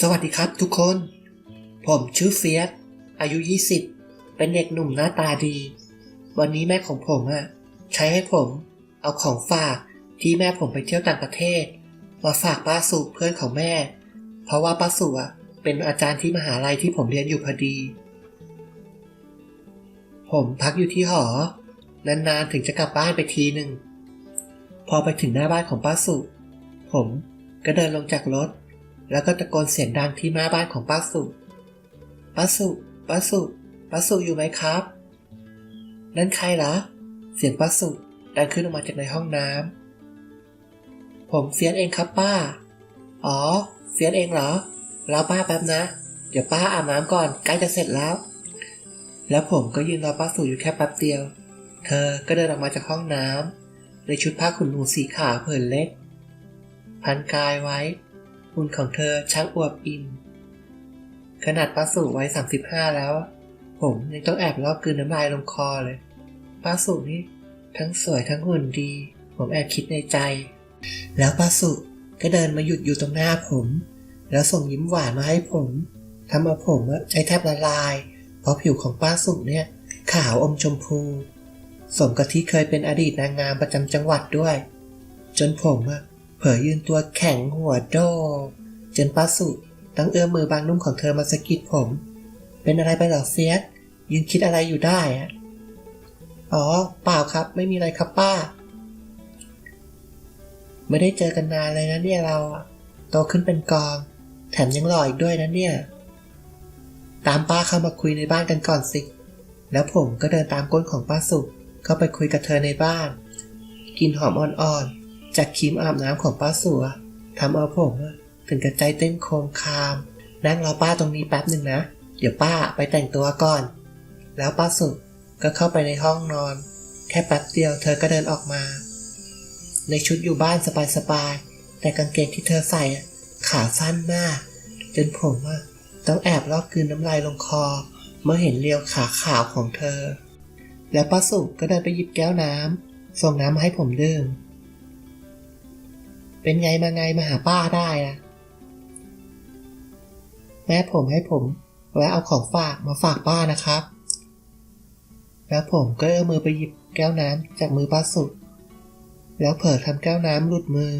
สวัสดีครับทุกคน ผมชื่อเฟียส อายุ 20 เป็นเด็กหนุ่มหน้าตาดี วันนี้แม่ของผมอะใช้ให้ผมเอาของฝากที่แม่ผมไปเที่ยวต่างประเทศ มาฝากป้าสุเพื่อนของแม่ เพราะว่าป้าสุอะเป็นอาจารย์ที่มหาลัยที่ผมเรียนอยู่พอดี ผมพักอยู่ที่หอ นานๆถึงจะกลับบ้านไปทีหนึ่ง พอไปถึงหน้าบ้านของป้าสุ ผมก็เดินลงจากรถ แล้วก็ตะโกนเสียงดังที่หน้าบ้านของป้าสุป้าสุป้าสุป้าสุอยู่ไหมครับ นั่นใครเหรอเสียงป้าสุดังขึ้นออกมาจากในห้องน้ำผมเฟียสเองครับป้า อ๋อ เฟียสเองเหรอรอป้าแป๊บนะ เดี๋ยวป้าอาบน้ำก่อนใกล้จะเสร็จแล้ว แล้วผมก็ยืนรอป้าสุอยู่แค่แป๊บเดียว เธอก็เดินออกมาจากห้องน้ำในชุดผ้าขนหนูสีขาวผืนเล็ก พันกายไว้ หุ่นของเธอช่างอวบอิ่มขนาดป้าสุไว้35แล้ว ผมยังต้องแอบลอบกืนน้ำลายลงคอเลยป้าสุนี่ทั้งสวยทั้งหุ่นดี ผมแอบคิดในใจ แล้วป้าสุก็เดินมาหยุดอยู่ตรงหน้าผม แล้วส่งยิ้มหวานมาให้ผมทำเอาผมใจแทบละลาย เพราะผิวของป้าสุเนี่ยขาวอมชมพู สมกับที่เคยเป็นอดีตนางงามประจำจังหวัดด้วย จนผมอะ เผยยืนตัวแข็งหัวโดจนป้าสุตั้งเอื้อมมือบางนุ่มของเธอมาสะกิดผม เป็นอะไรไปหรอเฟียสยืนคิดอะไรอยู่ได้อะอ๋อ เปล่าครับ ไม่มีอะไรครับป้า ไม่ได้เจอกันนานเลยนะเนี่ยเราโตขึ้นเป็นกอง แถมยังหล่ออีกด้วยนะเนี่ย ตามป้าเข้ามาคุยในบ้านกันก่อนสิ แล้วผมก็เดินตามก้นของป้าสุเข้าไปคุยกับเธอในบ้านกลินหอมอ่อนๆ จากครีมอาบน้ำของป้าสัวทำเอาผมถึงกับใจเต้นโคมคาม นั่งรอป้าตรงนี้แป๊บหนึ่งนะ เดี๋ยวป้าไปแต่งตัวก่อน แล้วป้าสุก็เข้าไปในห้องนอน แค่แป๊บเดียวเธอก็เดินออกมา ในชุดอยู่บ้านสบายๆ แต่กางเกงที่เธอใส่ขาสั้นมาก จนผมต้องแอบลอกกืนน้ำลายลงคอ เมื่อเห็นเรียวขาขาวของเธอ แล้วป้าสุก็เดินไปหยิบแก้วน้ำส่งน้ำมาให้ผมดื่ม เป็นไงมาไงมาหาป้าได้อะแม่ผมให้ผมแวะเอาของฝากมาฝากป้านะครับ แล้วผมก็เอามือไปหยิบแก้วน้ำจากมือป้าสุแล้วเผลอทำแก้วน้ำหลุดมือ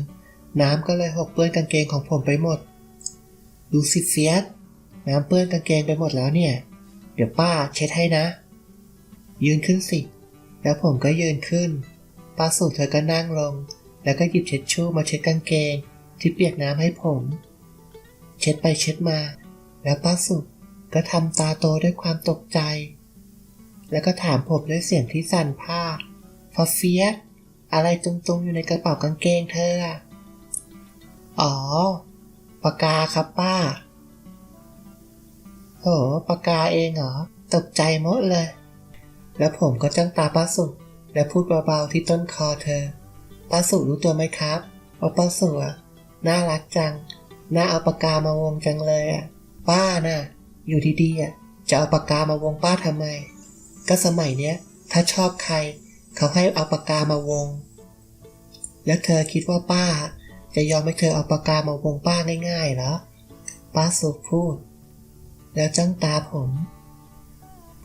น้ำก็เลยหกเปื้อนกางเกงของผมไปหมด ดูสิเฟียสน้ำเปื้อนกางเกงไปหมดแล้วเนี่ย เดี๋ยวป้าเช็ดให้นะ ยืนขึ้นสิ แล้วผมก็ยืนขึ้น ป้าสุเธอก็นั่งลง แล้วก็หยิบเช็ดชู่มาเช็ดกางเกง ที่เปียกน้ำให้ผม เช็ดไปเช็ดมา แล้วป้าสุก็ทำตาโตด้วยความตกใจ แล้วก็ถามผมด้วยเสียงที่สั่นผ้าฟอเฟียสอะไรตรงๆอยู่ในกระเป๋ากางเกงเธออ๋อปากกาครับป้าโหปากกาเองเหรอ ตกใจหมดเลย แล้วผมก็จ้องตาป้าสุกและพูดเบาๆที่ต้นคอเธอ ป้าสุรู้ตัวไหมครับว่าป้าสุอะน่ารักจัง น่าเอาปากกามาวงจังเลยอะ ป้าน่ะ อยู่ดีๆอะ จะเอาปากกามาวงป้าทำไม ก็สมัยเนี้ย ถ้าชอบใคร เขาให้เอาปากกามาวง แล้วเธอคิดว่าป้า จะยอมให้เธอเอาปากกามาวงป้าง่ายๆเหรอ ป้าสุพูด แล้วจ้องตาผม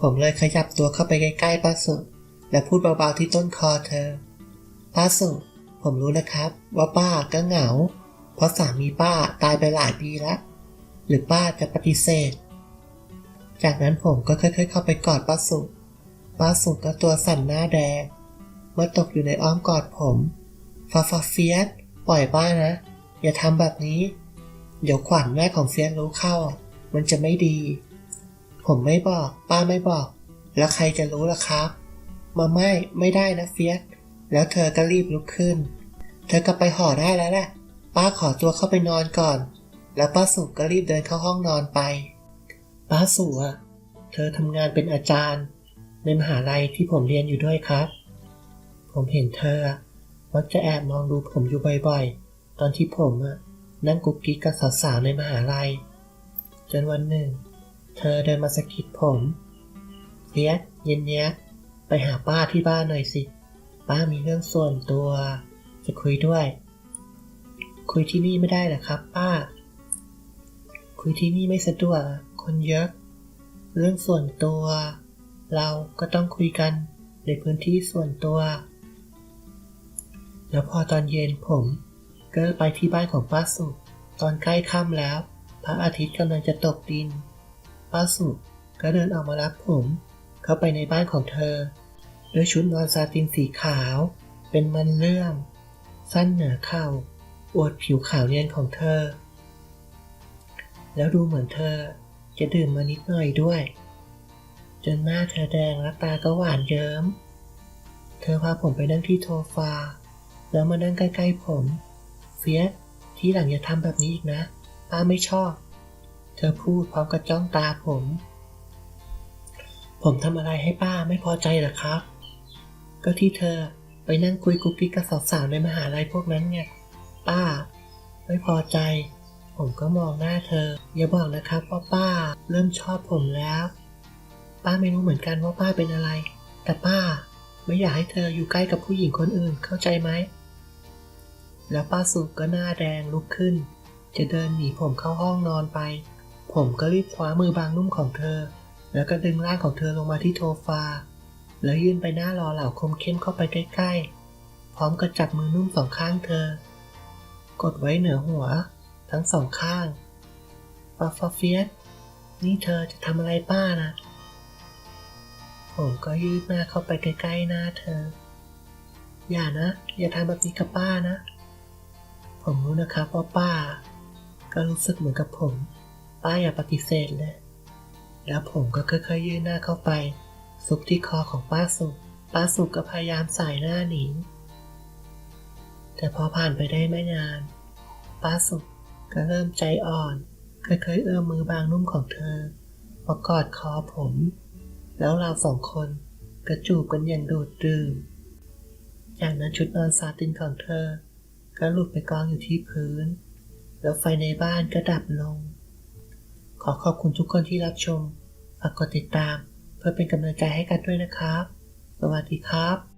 ผมเลยขยับตัวเข้าไปใกล้ๆป้าสุและพูดเบาๆที่ต้นคอเธอ ป้าสุ ผมรู้นะครับ ว่าป้าก็เหงา เพราะสามีป้าตายไปหลายปีแล้ว หรือป้าจะปฏิเสธ จากนั้นผมก็ค่อยๆเข้าไปกอดป้าสุป้าสุก็ตัวสั่นหน้าแดง เมื่อตกอยู่ในอ้อมกอดผมฟาฟาเฟียสปล่อยป้านะ อย่าทำแบบนี้ เดี๋ยวขวัญแม่ของเฟียสรู้เข้า มันจะไม่ดี ผมไม่บอก ป้าไม่บอก แล้วใครจะรู้ล่ะครับ มาไม่ไม่ได้นะเฟียส แล้วเธอก็รีบลุกขึ้น เธอก็ไปห่อได้แล้วแหละ ป้าขอตัวเข้าไปนอนก่อน แล้วป้าสุก็รีบเดินเข้าห้องนอนไป ป้าสุอะเธอทำงานเป็นอาจารย์ ในมหาลัยที่ผมเรียนอยู่ด้วยครับ ผมเห็นเธอมักจะแอบมองดูผมอยู่บ่อยๆ ตอนที่ผมอะนั่งกุกกิ๊กกับสาวๆในมหาลัย จนวันหนึ่ง เธอเดินมาสะกิดผมเฟียเย็นเนี้ยไปหาป้าที่บ้านหน่อยสิ ป้ามีเรื่องส่วนตัว จะคุยด้วย คุยที่นี่ไม่ได้หรอครับ ป้า คุยที่นี่ไม่สะดวก คนเยอะ เรื่องส่วนตัว เราก็ต้องคุยกันในพื้นที่ส่วนตัว แล้วพอตอนเย็นผมก็ไปที่บ้านของป้าสุตอนใกล้ค่ำแล้ว พระอาทิตย์กำลังจะตกดิน ป้าสุก็เดินออกมารับผม เข้าไปในบ้านของเธอ ด้วยชุดนอนซาตินสีขาว เป็นมันเลื่อม สั้นเหนือเข่า อวดผิวขาวเนียนของเธอ แล้วดูเหมือนเธอจะดื่มมานิดหน่อยด้วย จนหน้าเธอแดงและตาก็หวานเยิ้ม เธอพาผมไปนั่งที่โซฟา แล้วมานั่งใกล้ๆผม เฟียสที่หลังอย่าทำแบบนี้อีกนะป้าไม่ชอบ เธอพูดพร้อมกับจ้องตาผม ผมทำอะไรให้ป้าไม่พอใจหรอครับ ก็ที่เธอไปนั่งคุยกุ๊กกิ๊กกับสาวๆในมหาลัยพวกนั้นไงป้า ไม่พอใจ ผมก็มองหน้าเธอ อย่าบอกนะครับว่าป้าเริ่มชอบผมแล้ว ป้าไม่รู้เหมือนกันว่าป้าเป็นอะไร แต่ป้าไม่อยากให้เธออยู่ใกล้กับผู้หญิงคนอื่นเข้าใจไหม แล้วป้าสุก็หน้าแดงลุกขึ้น จะเดินหนีผมเข้าห้องนอนไป ผมก็รีบคว้ามือบางนุ่มของเธอ แล้วก็ดึงร่างของเธอลงมาที่โซฟา แล้วยื่นไปหน้ารอเหล่าคมเข้มเข้าไปใกล้ๆ พร้อมกับจับมือนุ่มสองข้างเธอ กดไว้เหนือหัว ทั้งสองข้างปาฟาเฟียสนี่เธอจะทำอะไรป้านะผมก็ยืดหน้าเข้าไปใกล้ๆหน้าเธอ อย่านะ อย่าทำแบบนี้กับป้านะ ผมรู้นะครับว่าป้า ก็รู้สึกเหมือนกับผม ป้าอย่าปฏิเสธเลย แล้วผมก็ค่อยๆยื่นหน้าเข้าไป ซุกที่คอของป้าสุกป้าสุกก็พยายามสายหน้าหนี แต่พอผ่านไปได้ไม่นาน ป้าสุกก็เริ่มใจอ่อน ค่อยๆเอื้อมมือบางนุ่มของเธอมากอดคอผม แล้วเราสองคนก็จูบกันอย่างดูดดื่มจากนั้นชุดนอนซาตินของเธอ ก็หลุดไปกองอยู่ที่พื้น แล้วไฟในบ้านก็ดับลง ขอขอบคุณทุกคนที่รับชม ฝากกดติดตาม เพื่อเป็นกำลังใจให้กันด้วยนะครับ สวัสดีครับ